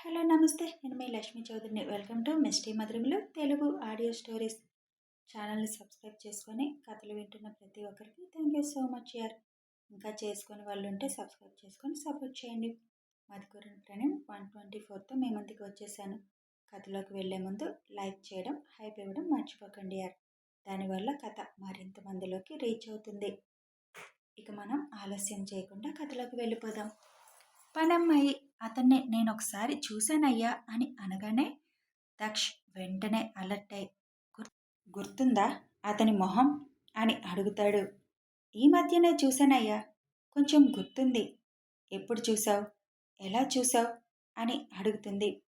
Hello నమస్తే. నేను మీ లక్ష్మీ చౌదరిని. వెల్కమ్ టు మిస్టీ మధురములు తెలుగు ఆడియో స్టోరీస్. ఛానల్ని సబ్స్క్రైబ్ చేసుకొని కథలు వింటున్న ప్రతి ఒక్కరికి థ్యాంక్ యూ సో మచ్ యార్. ఇంకా చేసుకొని వాళ్ళు ఉంటే సబ్స్క్రైబ్ చేసుకొని సపోర్ట్ చేయండి. మధుకూరన్ ప్రణయం వన్ ట్వంటీ ఫోర్తో మీ ముందుకు వచ్చేసాను. కథలోకి వెళ్ళే ముందు లైక్ చేయడం హైప్ ఇవ్వడం మర్చిపోకండి యార్. దానివల్ల కథ మరింత మందిలోకి రీచ్ అవుతుంది. ఇక మనం ఆలస్యం చేయకుండా కథలోకి వెళ్ళిపోదాం. పనమ్మాయి అతన్ని నేను ఒకసారి చూశానయ్యా అని అనగానే దక్ష్ వెంటనే అలర్ట్ అయి గుర్తుందా అతని మొహం? అని అడుగుతాడు. ఈ మధ్యనే చూశానయ్యా కొంచెం గుర్తుంది. ఎప్పుడు చూసావు ఎలా చూసావు అని అడుగుతుంది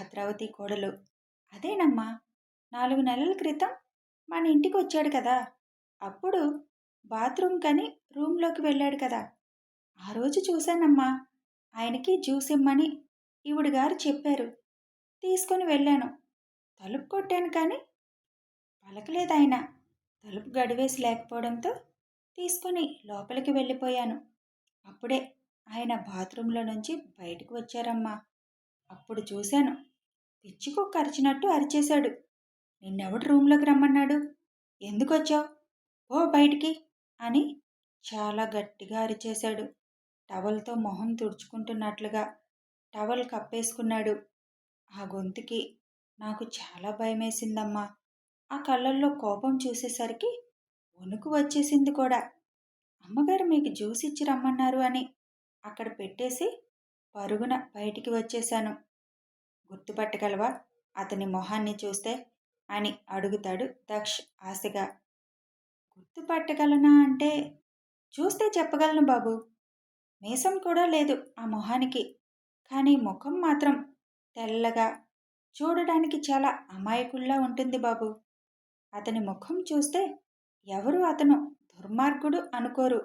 భద్రావతి కోడలు. అదేనమ్మా నాలుగు నెలల క్రితం మన ఇంటికి వచ్చాడు కదా. అప్పుడు బాత్రూమ్ కని రూమ్లోకి వెళ్ళాడు కదా. ఆ రోజు చూశానమ్మా. ఆయనకి జ్యూస్ ఇమ్మని ఈవిడ గారు చెప్పారు. తీసుకొని వెళ్ళాను. తలుపు కొట్టాను కానీ పలకలేదు ఆయన తలుపు గడివేసి లేకపోవడంతో తీసుకొని లోపలికి వెళ్ళిపోయాను. అప్పుడే ఆయన బాత్రూంలో నుంచి బయటకు వచ్చారమ్మా. అప్పుడు చూశాను పిచ్చికొక్క అరిచినట్టు అరిచేశాడు. నిన్నెవడు రూమ్లోకి రమ్మన్నాడు? ఎందుకు వచ్చావు ఓ బయటికి అని చాలా గట్టిగా అరిచేశాడు. టవల్తో మొహం తుడుచుకుంటున్నట్లుగా టవల్ కప్పేసుకున్నాడు. ఆ గొంతుకి నాకు చాలా భయమేసిందమ్మా. ఆ కళ్ళల్లో కోపం చూసేసరికి వణుకు వచ్చేసింది కూడా. అమ్మగారు మీకు జ్యూస్ ఇచ్చి రమ్మన్నారు అని అక్కడ పెట్టేసి పరుగున బయటికి వచ్చేశాను. గుర్తుపట్టగలవా? అతని మొహాన్ని చూస్తే అని అడుగుతాడు దక్ష్ ఆశగా. గుర్తుపట్టగలనా అంటే చూస్తే చెప్పగలను బాబు. మీసం కూడా లేదు ఆ మొహానికి. కానీ ముఖం మాత్రం తెల్లగా చూడడానికి చాలా అమాయకుల్లా ఉంటుంది బాబు. అతని ముఖం చూస్తే ఎవరు అతను దుర్మార్గుడు అనుకోరు.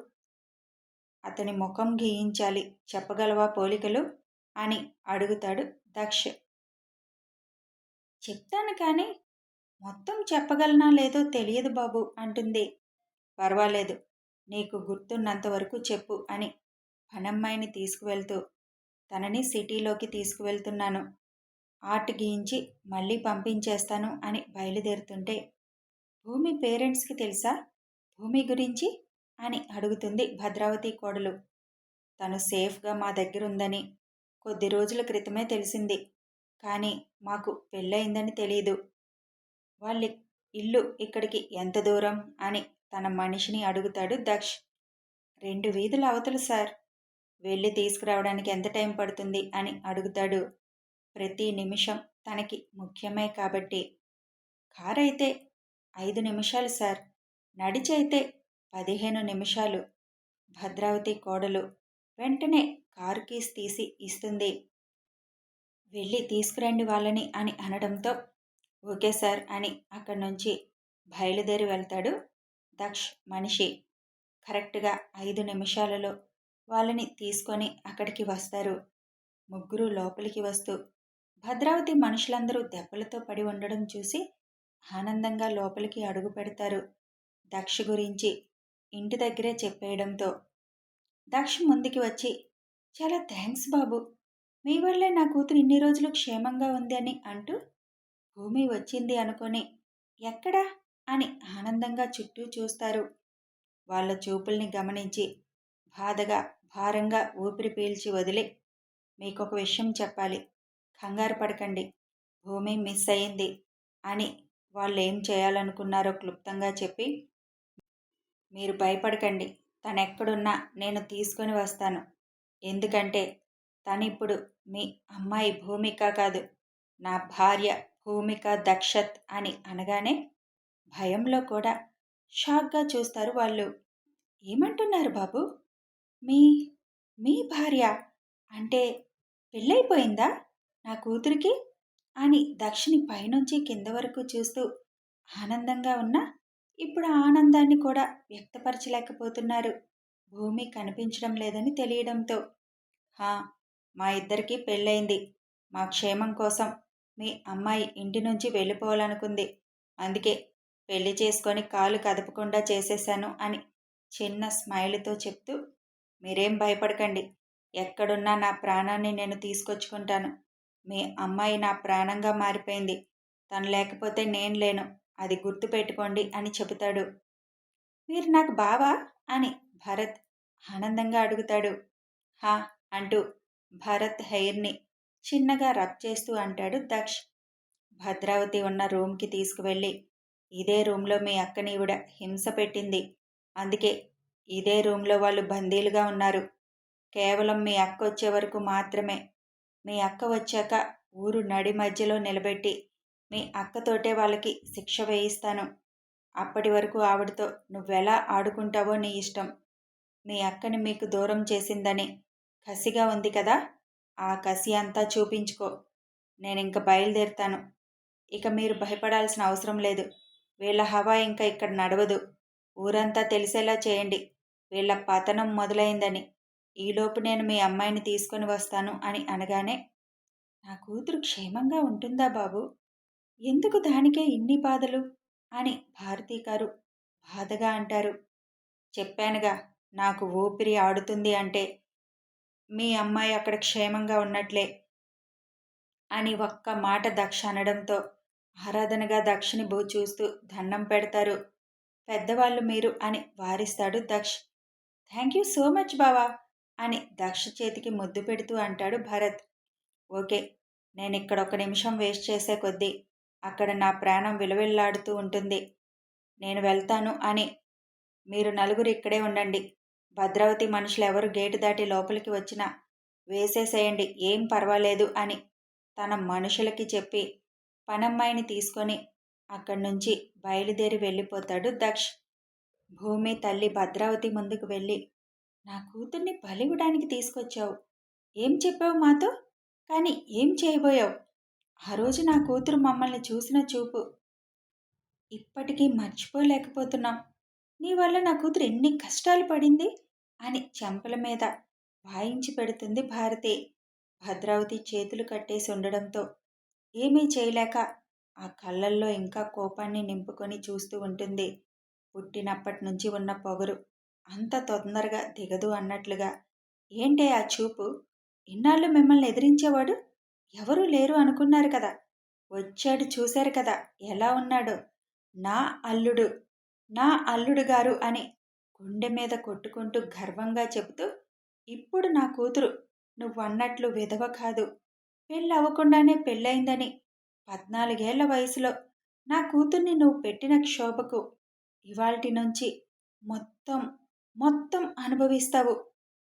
అతని ముఖం గీయించాలి చెప్పగలవా పోలికలు? అని అడుగుతాడు దక్ష. చెప్తాను కానీ మొత్తం చెప్పగలనా లేదో తెలియదు బాబు అంటుంది. పర్వాలేదు నీకు గుర్తున్నంత వరకు చెప్పు అని పనమ్మాయిని తీసుకువెళ్తూ తనని సిటీలోకి తీసుకువెళ్తున్నాను. ఆర్ట్ గీయించి మళ్ళీ పంపించేస్తాను అని బయలుదేరుతుంటే భూమి పేరెంట్స్కి తెలుసా? భూమి గురించి? అని అడుగుతుంది భద్రావతి కోడలు. తను సేఫ్గా మా దగ్గర ఉందని కొద్ది రోజుల క్రితమే తెలిసింది కానీ మాకు పెళ్ళయిందని తెలియదు వాళ్ళ ఇల్లు ఇక్కడికి ఎంత దూరం? అని తన మనిషిని అడుగుతాడు దక్ష్. రెండు వీధుల అవతలు సార్. వెళ్ళి తీసుకురావడానికి ఎంత టైం పడుతుంది అని అడుగుతాడు. ప్రతి నిమిషం తనకి ముఖ్యమే కాబట్టి. కార్ అయితే ఐదు నిమిషాలు సార్. నడిచైతే పదిహేను నిమిషాలు. భద్రావతి కోడలు వెంటనే కారు కీస్ తీసి ఇస్తుంది. వెళ్ళి తీసుకురండి వాళ్ళని అని అనడంతో ఓకే సార్ అని అక్కడి నుంచి బయలుదేరి వెళ్తాడు దక్ష్ మనిషి. కరెక్ట్గా ఐదు నిమిషాలలో వాళ్ళని తీసుకొని అక్కడికి వస్తారు. ముగ్గురు లోపలికి వస్తూ భద్రావతి మనుషులందరూ దెబ్బలతో పడి ఉండడం చూసి ఆనందంగా లోపలికి అడుగు పెడతారు. దక్ష గురించి ఇంటి దగ్గరే చెప్పేయడంతో దక్ష ముందుకి వచ్చి చాలా థ్యాంక్స్ బాబు. మీ వల్లే నా కూతురు ఇన్ని రోజులు క్షేమంగా ఉంది అని అంటూ భూమి వచ్చింది అనుకొని ఎక్కడా? అని ఆనందంగా చుట్టూ చూస్తారు. వాళ్ళ చూపుల్ని గమనించి బాధగా భారంగా ఊపిరి పీల్చి వదిలి. మీకొక విషయం చెప్పాలి. కంగారు పడకండి. భూమి మిస్ అయింది అని వాళ్ళు ఏం చేయాలనుకున్నారో క్లుప్తంగా చెప్పి మీరు భయపడకండి. తను ఎక్కడున్నా నేను తీసుకొని వస్తాను. ఎందుకంటే తనిప్పుడు మీ అమ్మాయి భూమిక కాదు. నా భార్య భూమిక దక్షత్ అని అనగానే భయంలో కూడా షాక్గా చూస్తారు వాళ్ళు. ఏమంటున్నారు బాబు? మీ మీ భార్య అంటే పెళ్ళైపోయిందా నా కూతురికి? అని దక్షిణి పైనుంచి కింద వరకు చూస్తూ ఆనందంగా ఉన్నా ఇప్పుడు ఆనందాన్ని కూడా వ్యక్తపరచలేకపోతున్నారు. భూమి కనిపించడం లేదని తెలియడంతో హా మా ఇద్దరికీ పెళ్ళయింది. మా క్షేమం కోసం మీ అమ్మాయి ఇంటి నుంచి వెళ్ళిపోవాలనుకుంది. అందుకే పెళ్ళి చేసుకొని కాలు కదపకుండా చేసేశాను అని చిన్న స్మైల్తో చెప్తూ మీరేం భయపడకండి. ఎక్కడున్నా నా ప్రాణాన్ని నేను తీసుకొచ్చుకుంటాను. మీ అమ్మాయి నా ప్రాణంగా మారిపోయింది. తను లేకపోతే నేను లేను. అది గుర్తుపెట్టుకోండి అని చెబుతాడు. మీరు నాకు బావా? అని భరత్ ఆనందంగా అడుగుతాడు. హా అంటూ భరత్ హెయిర్ని చిన్నగా రబ్ చేస్తూ అంటాడు దక్ష్. భద్రావతి ఉన్న రూమ్కి తీసుకువెళ్ళి ఇదే రూమ్లో మీ అక్కనీవిడ హింస పెట్టింది. అందుకే ఇదే రూమ్లో వాళ్ళు బందీలుగా ఉన్నారు. కేవలం మీ అక్క వచ్చే వరకు మాత్రమే. మీ అక్క వచ్చాక ఊరు నడి మధ్యలో నిలబెట్టి మీ అక్కతోటే వాళ్ళకి శిక్ష వేయిస్తాను. అప్పటి వరకు ఆవిడతో నువ్వెలా ఆడుకుంటావో నీ ఇష్టం. మీ అక్కని మీకు దూరం చేసిందని కసిగా ఉంది కదా? ఆ కసి అంతా చూపించుకో. నేను ఇంక బయలుదేరుతాను. ఇక మీరు భయపడాల్సిన అవసరం లేదు. వీళ్ళ హవా ఇంకా ఇక్కడ నడవదు. ఊరంతా తెలిసేలా చేయండి. వీళ్ళ పతనం మొదలైందని. ఈలోపు నేను మీ అమ్మాయిని తీసుకొని వస్తాను అని అనగానే నా కూతురు క్షేమంగా ఉంటుందా బాబు? ఎందుకు దానికే ఇన్ని బాధలు? అని భారతీ గారు బాధగా అంటారు. చెప్పానుగా నాకు ఊపిరి ఆడుతుంది అంటే మీ అమ్మాయి అక్కడ క్షేమంగా ఉన్నట్లే అని ఒక్క మాట దక్ష అనడంతో ఆరాధనగా దక్షిని భూ చూస్తూ దండం పెడతారు. పెద్దవాళ్ళు మీరు అని వారిస్తాడు Daksh. Thank you so much బావా అని దక్ష చేతికి ముద్దు పెడుతూ అంటాడు భరత్. ఓకే నేను ఇక్కడ ఒక నిమిషం వేస్ట్ చేసే కొద్దీ అక్కడ నా ప్రాణం విలువెల్లాడుతూ ఉంటుంది. నేను వెళ్తాను అని మీరు నలుగురు ఇక్కడే ఉండండి. భద్రావతి మనుషులు ఎవరు గేటు దాటి లోపలికి వచ్చినా వేసేసేయండి ఏం పర్వాలేదు అని తన మనుషులకి చెప్పి పనమ్మాయిని తీసుకొని అక్కడి నుంచి బయలుదేరి వెళ్ళిపోతాడు దక్ష్. భూమి తల్లి భద్రావతి ముందుకు వెళ్ళి నా కూతుర్ని బలివ్వడానికి తీసుకొచ్చావు. ఏం చెప్పావు మాతో? కానీ ఏం చేయబోయావు? ఆ రోజు నా కూతురు మమ్మల్ని చూసిన చూపు. ఇప్పటికీ మర్చిపోలేకపోతున్నాం. నీ వల్ల నా కూతురు ఎన్ని కష్టాలు పడింది? అని చెంపల మీద వాయించి పెడుతుంది భారతి. భద్రావతి చేతులు కట్టేసి ఉండడంతో ఏమీ చేయలేక ఆ కళ్ళల్లో ఇంకా కోపాన్ని నింపుకొని చూస్తూ ఉంటుంది. పుట్టినప్పటి నుంచి ఉన్న పొగరు అంత తొందరగా దిగదు అన్నట్లుగా. ఏంటే ఆ చూపు? ఇన్నాళ్ళు మిమ్మల్ని ఎదిరించేవాడు ఎవరూ లేరు అనుకున్నారు కదా. వచ్చాడు చూశారు కదా ఎలా ఉన్నాడో. నా అల్లుడు నా అల్లుడు గారు అని గుండె మీద కొట్టుకుంటూ గర్వంగా చెబుతూ ఇప్పుడు నా కూతురు నువ్వు అన్నట్లు విధవ కాదు. పెళ్ళి అవ్వకుండానే పెళ్ళయిందని పద్నాలుగేళ్ళ వయసులో నా కూతుర్ని నువ్వు పెట్టిన క్షోభకు ఇవాల్టి నుంచి మొత్తం మొత్తం అనుభవిస్తావు.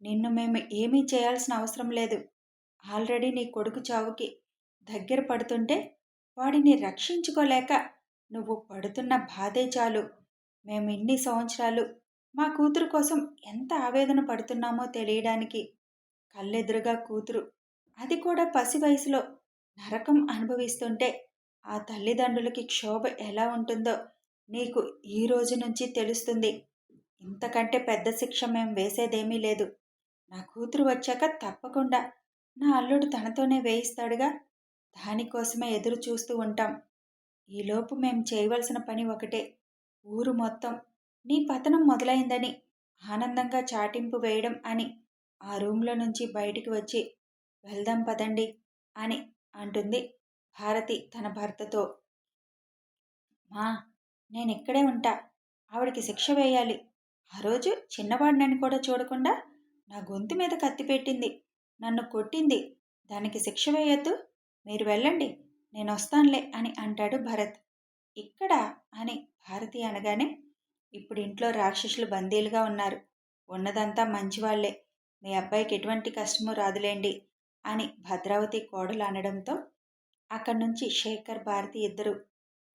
నిన్ను మేము ఏమీ చేయాల్సిన అవసరం లేదు. ఆల్రెడీ నీ కొడుకు చావుకి దగ్గర పడుతుంటే వాడిని రక్షించుకోలేక నువ్వు పడుతున్న బాధే చాలు. మేము ఇన్ని సంవత్సరాలు మా కూతురు కోసం ఎంత ఆవేదన పడుతున్నామో తెలియడానికి కళ్ళెదురుగా కూతురు అది కూడా పసి వయసులో నరకం అనుభవిస్తుంటే ఆ తల్లిదండ్రులకి క్షోభ ఎలా ఉంటుందో నీకు ఈ రోజు నుంచి తెలుస్తుంది. ఇంతకంటే పెద్ద శిక్ష మేము వేసేదేమీ లేదు. నా కూతురు వచ్చాక తప్పకుండా నా అల్లుడు తనతోనే వేయిస్తాడుగా. దానికోసమే ఎదురు చూస్తూ ఉంటాం. ఈలోపు మేము చేయవలసిన పని ఒకటే. ఊరు మొత్తం నీ పతనం మొదలైందని ఆనందంగా చాటింపు వేయడం అని ఆ రూమ్లో నుంచి బయటికి వచ్చి వెళ్దాం పదండి అని అంటుంది భారతి తన భర్తతో. మా నేను ఇక్కడే ఉంటా. ఆవిడికి శిక్ష వేయాలి. ఆ రోజు చిన్నవాడినని కూడా చూడకుండా నా గొంతు మీద కత్తి పెట్టింది. నన్ను కొట్టింది. దానికి శిక్ష వేయొద్దు. మీరు వెళ్ళండి. నేను వస్తానులే అని అంటాడు భరత్. ఇక్కడ అని భారతి అనగానే ఇప్పుడు ఇంట్లో రాక్షసులు బందీలుగా ఉన్నారు. ఉన్నదంతా మంచివాళ్ళే. మీ అబ్బాయికి ఎటువంటి కష్టమో రాదులేండి అని భద్రావతి కోడలు అనడంతో అక్కడి నుంచి శేఖర్ భారతి ఇద్దరు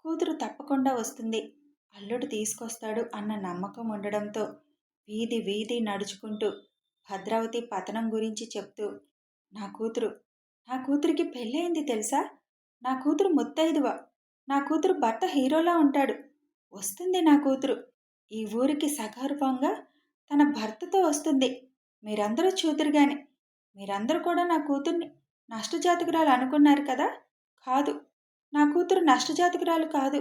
కూతురు తప్పకుండా వస్తుంది. అల్లుడు తీసుకొస్తాడు అన్న నమ్మకం ఉండడంతో వీధి వీధి నడుచుకుంటూ భద్రావతి పతనం గురించి చెప్తూ నా కూతురు నా కూతురికి పెళ్ళయింది తెలుసా? నా కూతురు ముత్తైదువ నా కూతురు భర్త హీరోలా ఉంటాడు. వస్తుంది నా కూతురు. ఈ ఊరికి సగర్వంగా తన భర్తతో వస్తుంది. మీరందరూ చూతురుగాని మీరందరూ కూడా నా కూతుర్ని నష్టజాతకురాలు అనుకున్నారు కదా? కాదు. నా కూతురు నష్టజాతకురాలు కాదు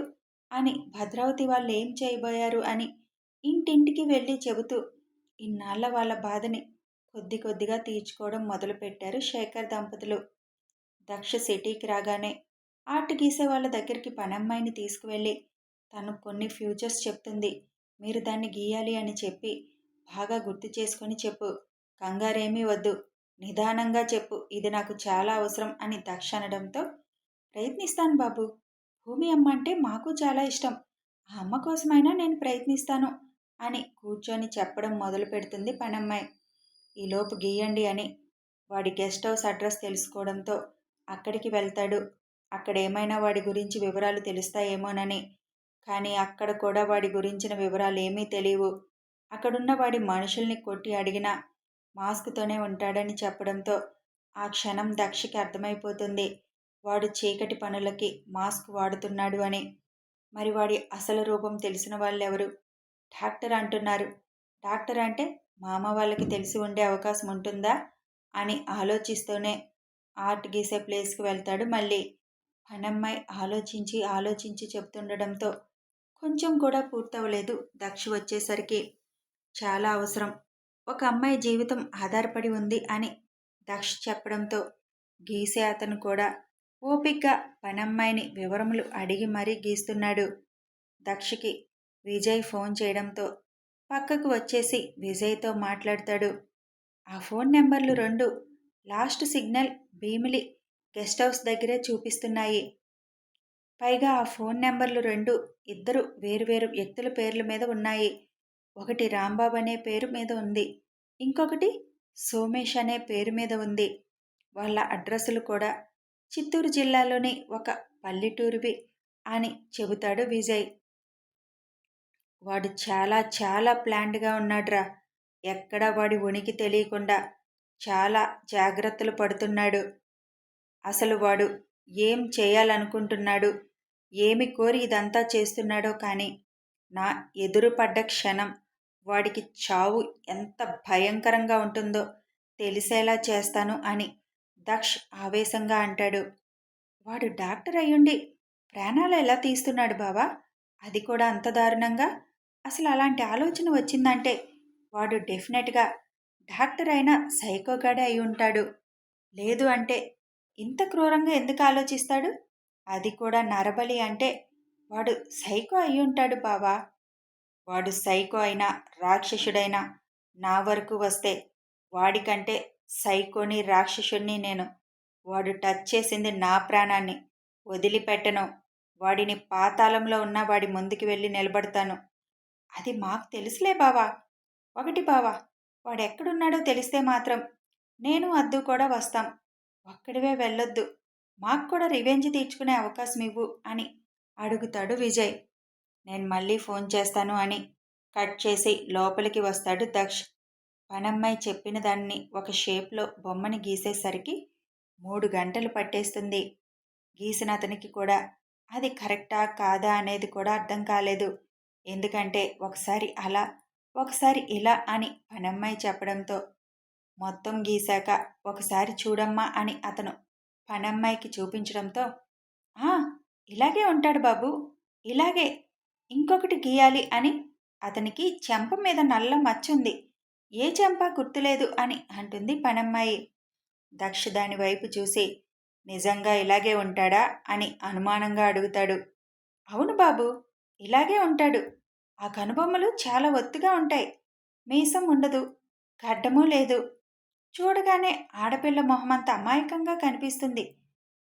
అని భద్రావతి వాళ్ళు ఏం చేయబోయారు అని ఇంటింటికి వెళ్ళి చెబుతూ ఇన్నాళ్ళ వాళ్ళ బాధని కొద్ది కొద్దిగా తీర్చుకోవడం మొదలుపెట్టారు శేఖర్ దంపతులు. దక్ష సిటీకి రాగానే ఆర్ట్ గీసే వాళ్ళ దగ్గరికి పనమ్మాయిని తీసుకువెళ్ళి తను కొన్ని ఫ్యూచర్స్ చెప్తుంది. మీరు దాన్ని గీయాలి అని చెప్పి బాగా గుర్తు చేసుకొని చెప్పు. కంగారేమీ వద్దు. నిదానంగా చెప్పు. ఇది నాకు చాలా అవసరం అని దక్ష అనడంతో ప్రయత్నిస్తాను బాబు. భూమి అమ్మ అంటే మాకు చాలా ఇష్టం. ఆ అమ్మ కోసమైనా నేను ప్రయత్నిస్తాను అని కూర్చొని చెప్పడం మొదలు పెడుతుంది పనమ్మాయి. ఈలోపు గీయండి అని వాడి గెస్ట్ హౌస్ అడ్రస్ తెలుసుకోవడంతో అక్కడికి వెళ్తాడు. అక్కడ ఏమైనా వాడి గురించి వివరాలు తెలుస్తాయేమోనని. కానీ అక్కడ కూడా వాడి గురించిన వివరాలు ఏమీ తెలియవు. అక్కడున్న వాడి మనుషుల్ని కొట్టి అడిగినా మాస్క్తోనే ఉంటాడని చెప్పడంతో ఆ క్షణం దక్షకి అర్థమైపోతుంది. వాడు చీకటి పనులకి మాస్క్ వాడుతున్నాడు అని. మరి వాడి అసలు రూపం తెలిసిన వాళ్ళెవరు? డాక్టర్ అంటున్నారు. డాక్టర్ అంటే మామ వాళ్ళకి తెలిసి ఉండే అవకాశం ఉంటుందా? అని ఆలోచిస్తూనే ఆర్ట్ గీసే ప్లేస్కి వెళ్తాడు మళ్ళీ. పనమ్మాయి ఆలోచించి ఆలోచించి చెప్తుండడంతో కొంచెం కూడా పూర్తవలేదు. దక్ష వచ్చేసరికి చాలా అవసరం. ఒక అమ్మాయి జీవితం ఆధారపడి ఉంది అని దక్ష చెప్పడంతో గీసే అతను కూడా ఓపిగ్గా పనమ్మాయిని వివరములు అడిగి మరీ గీస్తున్నాడు. దక్షకి విజయ్ ఫోన్ చేయడంతో పక్కకు వచ్చేసి విజయ్తో మాట్లాడతాడు. ఆ ఫోన్ నెంబర్లు రెండు last signal Bheemili guest house దగ్గరే చూపిస్తున్నాయి. పైగా ఆ ఫోన్ నెంబర్లు రెండు ఇద్దరు వేరువేరు వ్యక్తుల పేర్ల మీద ఉన్నాయి. ఒకటి రాంబాబు అనే పేరు మీద ఉంది. ఇంకొకటి సోమేష్ అనే పేరు మీద ఉంది. వాళ్ళ అడ్రస్లు కూడా చిత్తూరు జిల్లాలోని ఒక పల్లెటూరువి అని చెబుతాడు విజయ్. వాడు చాలా చాలా ప్లాండ్గా ఉన్నాడ్రా. ఎక్కడ వాడి ఉనికి తెలియకుండా చాలా జాగ్రత్తలు పడుతున్నాడు. అసలు వాడు ఏం చేయాలనుకుంటున్నాడు? ఏమి కోరి ఇదంతా చేస్తున్నాడో కానీ నా ఎదురుపడ్డ క్షణం వాడికి చావు ఎంత భయంకరంగా ఉంటుందో తెలిసేలా చేస్తాను అని దక్ష్ ఆవేశంగా అంటాడు. వాడు డాక్టర్ అయ్యుండి ప్రాణాలు ఎలా తీస్తున్నాడు బావా? అది కూడా అంత దారుణంగా? అసలు అలాంటి ఆలోచన వచ్చిందంటే వాడు డెఫినెట్గా డాక్టర్ అయినా సైకోగాడే అయి ఉంటాడు లేదు అంటే ఇంత క్రూరంగా ఎందుకు ఆలోచిస్తాడు? అది కూడా నరబలి అంటే వాడు సైకో అయి ఉంటాడు బావా. వాడు సైకో అయినా రాక్షసుడైనా నా వరకు వస్తే వాడికంటే సైకోని రాక్షసుణ్ణి నేను. వాడు టచ్ చేసింది నా ప్రాణాన్ని. వదిలిపెట్టను. వాడిని పాతాళంలో ఉన్న వాడి ముందుకు వెళ్ళి నిలబడతాను. అది మాకు తెలుసులే బావా. ఒకటి బావా వాడెక్కడున్నాడో తెలిస్తే మాత్రం నేను అద్దు కూడా వస్తాం. ఒక్కడివే వెళ్ళొద్దు. మాకు కూడా రివెంజ్ తీర్చుకునే అవకాశం ఇవ్వు అని అడుగుతాడు విజయ్. నేను మళ్ళీ ఫోన్ చేస్తాను అని కట్ చేసి లోపలికి వస్తాడు దక్ష్. పనమ్మాయి చెప్పిన దాన్ని ఒక షేప్లో బొమ్మని గీసేసరికి మూడు గంటలు పట్టేస్తుంది. గీసిన అతనికి కూడా అది కరెక్టా కాదా అనేది కూడా అర్థం కాలేదు. ఎందుకంటే ఒకసారి అలా ఒకసారి ఇలా అని పనమ్మాయి చెప్పడంతో మొత్తం గీశాక ఒకసారి చూడమ్మా అని అతను పనమ్మాయికి చూపించడంతో ఇలాగే ఉంటాడు బాబు ఇలాగే ఇంకొకటి గీయాలి అని అతనికి చెంప మీద నల్ల మచ్చుంది. ఏ చెంప గుర్తులేదు అని అంటుంది పనమ్మాయి. దక్ష దాని వైపు చూసి నిజంగా ఇలాగే ఉంటాడా? అని అనుమానంగా అడుగుతాడు. అవును బాబు ఇలాగే ఉంటాడు. ఆ కనుబొమ్మలు చాలా ఒత్తుగా ఉంటాయి. మీసం ఉండదు గడ్డము లేదు. చూడగానే ఆడపిల్ల మొహమంత అమాయకంగా కనిపిస్తుంది.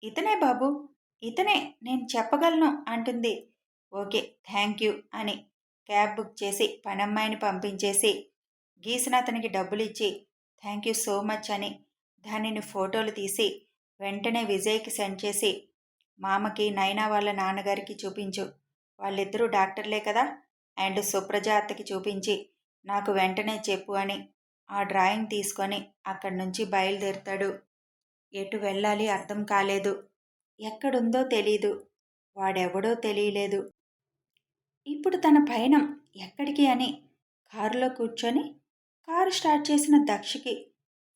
ఇతనే బాబు ఇతనే నేను చెప్పగలను అంటుంది. ఓకే థ్యాంక్ యూ అని క్యాబ్ బుక్ చేసి పనమ్మాయిని పంపించేసి గీసిన అతనికి డబ్బులు ఇచ్చి థ్యాంక్ యూ సో మచ్ అని దానిని ఫోటోలు తీసి వెంటనే విజయ్కి సెండ్ చేసి మామకి నైనా వాళ్ళ నాన్నగారికి చూపించు. వాళ్ళిద్దరూ డాక్టర్లే కదా? అండ్ సుప్రజ అత్తకి చూపించి నాకు వెంటనే చెప్పు అని ఆ డ్రాయింగ్ తీసుకొని అక్కడి నుంచి బయలుదేరుతాడు. ఎటు వెళ్ళాలి అర్థం కాలేదు. ఎక్కడుందో తెలీదు. వాడెవడో తెలియలేదు. ఇప్పుడు తన పయనం ఎక్కడికి అని కారులో కూర్చొని కారు స్టార్ట్ చేసిన దక్షకి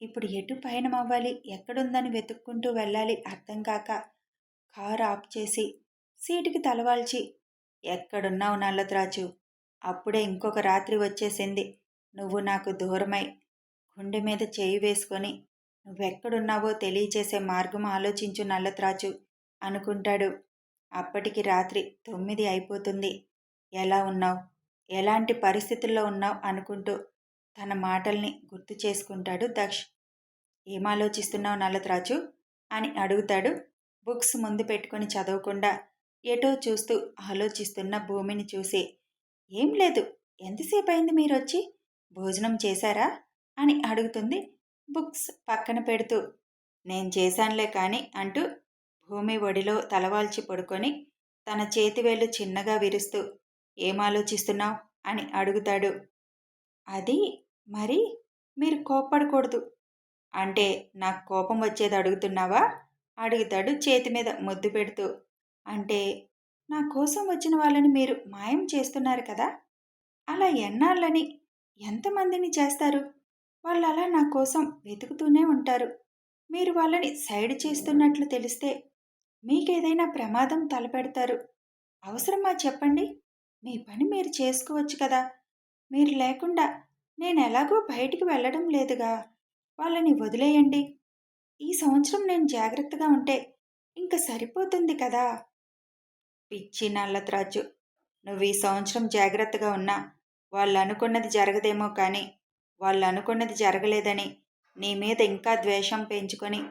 ఇప్పుడు ఎటు పయనం అవ్వాలి ఎక్కడుందని వెతుక్కుంటూ వెళ్ళాలి అర్థం కాక. కారు ఆఫ్ చేసి సీటుకి తలవాల్చి ఎక్కడున్నావు నల్లద్రాజు? అప్పుడే ఇంకొక రాత్రి వచ్చేసింది. నువ్వు నాకు దూరమై గుండె మీద చేయి వేసుకొని నువ్వెక్కడున్నావో తెలియచేసే మార్గం ఆలోచించు నల్లత్రాచు అనుకుంటాడు. అప్పటికి రాత్రి తొమ్మిది అయిపోతుంది. ఎలా ఉన్నావు? ఎలాంటి పరిస్థితుల్లో ఉన్నావు? అనుకుంటూ తన మాటల్ని గుర్తు చేసుకుంటాడు. దక్ష్ ఏం ఆలోచిస్తున్నావు నల్లత్రాజు అని అడుగుతాడు. బుక్స్ ముందు పెట్టుకొని చదవకుండా ఎటో చూస్తూ ఆలోచిస్తున్న భూమిని చూసి ఏం లేదు ఎంతసేపు అయింది మీరు వచ్చి భోజనం చేశారా? అని అడుగుతుంది. బుక్స్ పక్కన పెడుతూ నేను చేశానులే కానీ అంటూ భూమి ఒడిలో తలవాల్చి పడుకొని తన చేతివేళ్ళు చిన్నగా విరుస్తూ ఏం ఆలోచిస్తున్నావు అని అడుగుతాడు. అది మరి మీరు కోప్పడకూడదు. అంటే నాకు కోపం వచ్చేది అడుగుతున్నావా? అడుగుతాడు చేతి మీద ముద్దు పెడుతూ. అంటే నా కోసం వచ్చిన వాళ్ళని మీరు మాయం చేస్తున్నారు కదా? అలా ఎన్నాళ్ళని? ఎంతమందిని చేస్తారు? వాళ్ళు అలా నా కోసం వెతుకుతూనే ఉంటారు. మీరు వాళ్ళని సైడ్ చేస్తున్నట్లు తెలిస్తే మీకేదైనా ప్రమాదం తలపెడతారు. అవసరమా చెప్పండి? మీ పని మీరు చేసుకోవచ్చు కదా? మీరు లేకుండా నేను ఎలాగో బయటికి వెళ్ళడం లేదుగా. వాళ్ళని వదిలేయండి. ఈ సంవత్సరం నేను జాగ్రత్తగా ఉంటే ఇంకా సరిపోతుంది కదా. పిచ్చి నల్లత్రాజు. నువ్వు ఈ సంవత్సరం జాగ్రత్తగా ఉన్నా వాళ్ళు అనుకున్నది జరగదేమో కానీ వాళ్ళు అనుకున్నది జరగలేదని నీ మీద ఇంకా ద్వేషం పెంచుకొని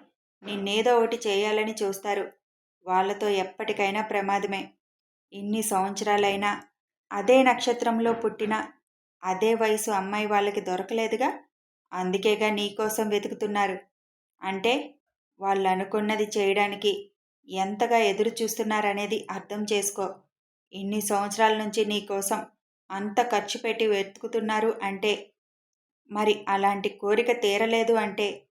నిన్నేదో ఒకటి చేయాలని చూస్తారు. వాళ్ళతో ఎప్పటికైనా ప్రమాదమే. ఇన్ని సంవత్సరాలైనా అదే నక్షత్రంలో పుట్టిన అదే వయసు అమ్మాయి వాళ్ళకి దొరకలేదుగా? అందుకేగా నీకోసం వెతుకుతున్నారు. అంటే వాళ్ళు అనుకున్నది చేయడానికి ఎంతగా ఎదురు చూస్తున్నారనేది అర్థం చేసుకో. ఇన్ని సంవత్సరాల నుంచి నీకోసం అంత ఖర్చు పెట్టి వెతుకుతున్నారు అంటే మరి అలాంటి కోరిక తీరలేదు అంటే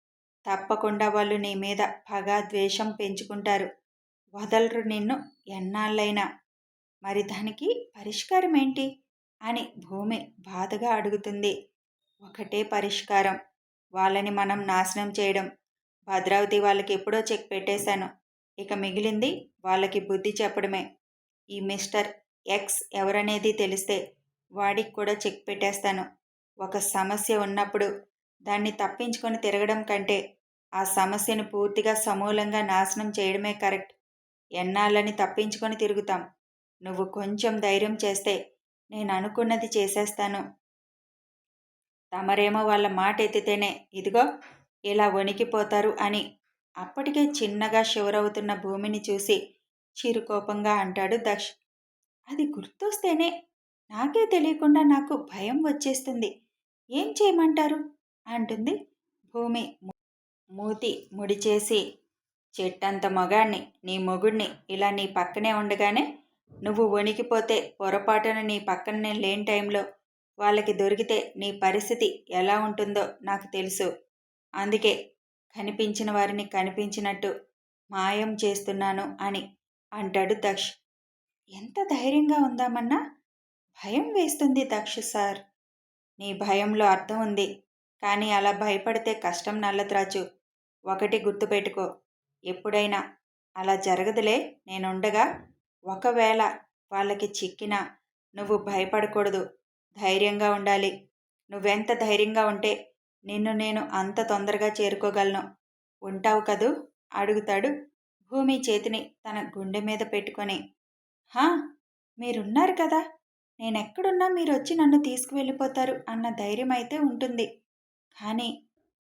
తప్పకుండా వాళ్ళు నీ మీద పగ ద్వేషం పెంచుకుంటారు. వదలరు నిన్ను ఎన్నాళ్ళైనా. మరి దానికి పరిష్కారం ఏంటి? అని భూమి బాధగా అడుగుతుంది. ఒకటే పరిష్కారం. వాళ్ళని మనం నాశనం చేయడం. భద్రావతి వాళ్ళకి ఎప్పుడో చెక్ పెట్టేశాను. ఇక మిగిలింది వాళ్ళకి బుద్ధి చెప్పడమే. ఈ మిస్టర్ ఎక్స్ ఎవరనేది తెలిస్తే వాడికి కూడా చెక్ పెట్టేస్తాను. ఒక సమస్య ఉన్నప్పుడు దాన్ని తప్పించుకొని తిరగడం కంటే ఆ సమస్యను పూర్తిగా సమూలంగా నాశనం చేయడమే కరెక్ట్. ఎన్నాళ్ళని తప్పించుకొని తిరుగుతాం. నువ్వు కొంచెం ధైర్యం చేస్తే నేను అనుకున్నది చేసేస్తాను. తమరేమో వాళ్ళ మాట ఎత్తితేనే ఇదిగో ఇలా వణికిపోతారు అని అప్పటికే చిన్నగా షివరవుతున్న భూమిని చూసి చిరుకోపంగా అంటాడు దక్ష్. అది గుర్తొస్తేనే నాకే తెలియకుండా నాకు భయం వచ్చేస్తుంది. ఏం చేయమంటారు? అంటుంది భూమి మూతి ముడిచేసి చెట్టంత మగాణ్ణి నీ మొగుడిని ఇలా నీ పక్కనే ఉండగానే నువ్వు వణికిపోతే పొరపాటున నీ పక్కన నేను లేని టైంలో వాళ్ళకి దొరికితే నీ పరిస్థితి ఎలా ఉంటుందో నాకు తెలుసు. అందుకే కనిపించిన వారిని కనిపించినట్టు మాయం చేస్తున్నాను అని అంటాడు దక్ష్. ఎంత ధైర్యంగా ఉందామన్నా? భయం వేస్తుంది దక్ష సార్. నీ భయంలో అర్థం ఉంది. కానీ అలా భయపడితే కష్టం నల్లత్రాచు. ఒకటి గుర్తుపెట్టుకో. ఎప్పుడైనా అలా జరగదులే. నేనుండగా ఒకవేళ వాళ్ళకి చిక్కినా నువ్వు భయపడకూడదు. ధైర్యంగా ఉండాలి. నువ్వెంత ధైర్యంగా ఉంటే నిన్ను నేను అంత తొందరగా చేరుకోగలను. ఉంటావు కదూ? అడుగుతాడు భూమి చేతిని తన గుండె మీద పెట్టుకొని. హా! మీరున్నారు కదా! నేనెక్కడున్నా మీరు వచ్చి నన్ను తీసుకువెళ్ళిపోతారు అన్న ధైర్యం అయితే ఉంటుంది. కానీ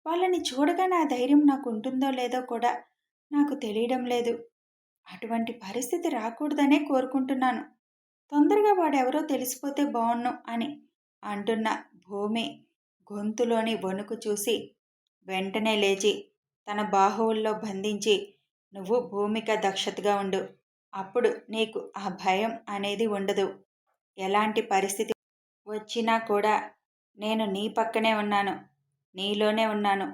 వాళ్ళని చూడగానే ఆ ధైర్యం నాకు ఉంటుందో లేదో కూడా నాకు తెలియడం లేదు. అటువంటి పరిస్థితి రాకూడదనే కోరుకుంటున్నాను. తొందరగా వాడెవరో తెలిసిపోతే బాగున్ను అని అంటున్న భూమి గొంతులోని వణుకు చూసి వెంటనే లేచి తన బాహువుల్లో బంధించి నువ్వు భూమిక దక్షతగా ఉండు. అప్పుడు నీకు ఆ భయం అనేది ఉండదు. ఎలాంటి పరిస్థితి వచ్చినా కూడా నేను నీ పక్కనే ఉన్నాను. నీలోనే ఉన్నాను.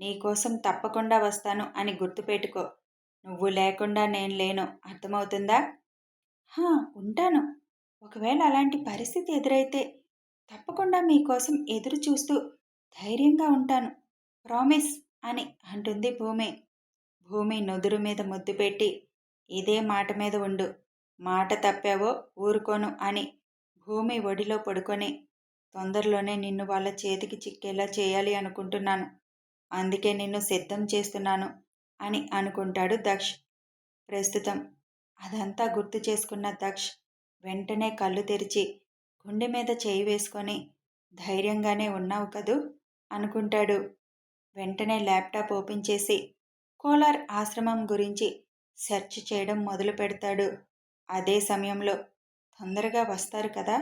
నీకోసం తప్పకుండా వస్తాను అని గుర్తుపెట్టుకో. నువ్వు లేకుండా నేను లేను. అర్థమవుతుందా? హా ఉంటాను. ఒకవేళ అలాంటి పరిస్థితి ఎదురైతే తప్పకుండా మీకోసం ఎదురు చూస్తూ ధైర్యంగా ఉంటాను. ప్రామిస్ అని అంటుంది భూమి. భూమి నుదురు మీద ముద్దు పెట్టి ఇదే మాట మీద ఉండు. మాట తప్పావో ఊరుకోను అని భూమి ఒడిలో పడుకొని తొందరలోనే నిన్ను వాళ్ళ చేతికి చిక్కేలా చేయాలి అనుకుంటున్నాను. అందుకే నిన్ను సిద్ధం చేస్తున్నాను. అని అనుకుంటాడు దక్ష్. ప్రస్తుతం అదంతా గుర్తు చేసుకున్న దక్ష్ వెంటనే కళ్ళు తెరిచి గుండె మీద చేయి వేసుకొని ధైర్యంగానే ఉన్నావు కదూ అనుకుంటాడు. వెంటనే ల్యాప్టాప్ ఓపెన్ చేసి కోలార్ ఆశ్రమం గురించి సెర్చ్ చేయడం మొదలు పెడతాడు. అదే సమయంలో తొందరగా వస్తారు కదా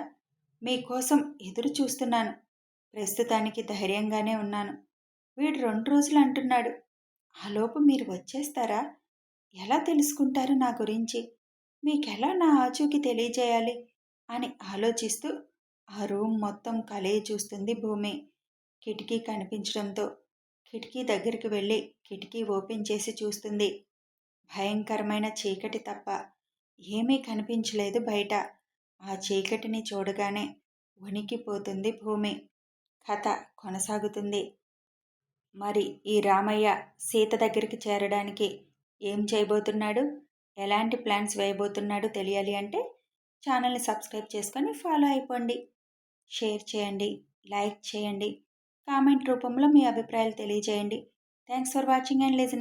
మీకోసం ఎదురు చూస్తున్నాను. ప్రస్తుతానికి ధైర్యంగానే ఉన్నాను. వీడు రెండు రోజులు అంటున్నాడు. ఆలోపు మీరు వచ్చేస్తారా? ఎలా తెలుసుకుంటారు నా గురించి? మీకెలా నా ఆచూకి తెలియజేయాలి? అని ఆలోచిస్తూ ఆ రూమ్ మొత్తం కలే చూస్తుంది భూమి. కిటికీ కనిపించడంతో కిటికీ దగ్గరికి వెళ్ళి కిటికీ ఓపెన్ చేసి చూస్తుంది. భయంకరమైన చీకటి తప్ప ఏమీ కనిపించలేదు బయట. ఆ చీకటిని చూడగానే వణికిపోతుంది భూమి. కథ కొనసాగుతుంది. మరి ఈ రామయ్య సీత దగ్గరికి చేరడానికి ఏం చేయబోతున్నాడు? ఎలాంటి ప్లాన్స్ వేయబోతున్నాడు తెలియాలి అంటే ఛానల్ని సబ్స్క్రైబ్ చేసుకొని ఫాలో అయిపోండి. షేర్ చేయండి లైక్ చేయండి కామెంట్ రూపంలో మీ అభిప్రాయాలు తెలియజేయండి. Thanks for watching and listening.